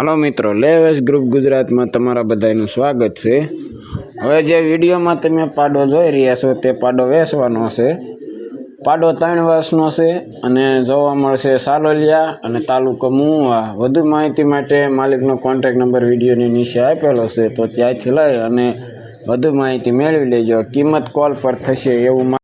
Hello મિત્રો લેવેસ group ગુજરાતમાં તમારા બધાનું સ્વાગત છે. હવે જે વિડીયોમાં તમે પાડો જોઈ રહ્યા છો તે પાડો વેચવાનો છે. પાડો ત્રણ વર્ષનો છે અને જોવા મળશે સાલોલિયા અને તાલુકો મુવા. વધુ માહિતી માટે માલિકનો કોન્ટેક નંબર વિડીયોની નીચે આપેલો છે, તો ત્યાંથી લઈ અને વધુ માહિતી મેળવી લેજો. કિંમત કોલ પર થશે એવું મા-